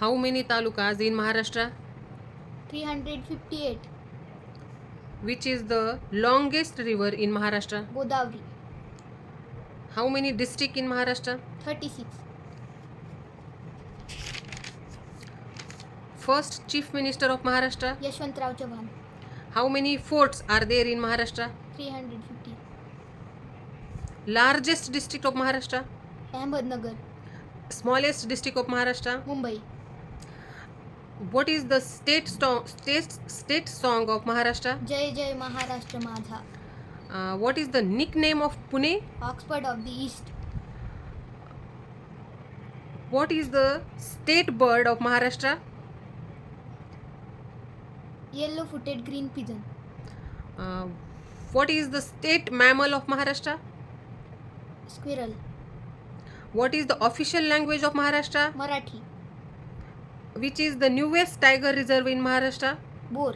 How many talukas in Maharashtra? 358. Which is the longest river in Maharashtra? Godavari. How many districts in Maharashtra? 36. First Chief Minister of Maharashtra? Yashwantrao Chauhan. How many forts are there in Maharashtra? 350. Largest district of Maharashtra? Ahmednagar. Smallest district of Maharashtra? Mumbai. What is the state state state song of Maharashtra जय जय महाराष्ट्र माझा what is the nickname of Pune Oxford of the east what is the state bird of Maharashtra yellow footed green pigeon what is the state mammal of Maharashtra squirrel what is the official language of Maharashtra Marathi Which is the newest tiger reserve in Maharashtra? Bor.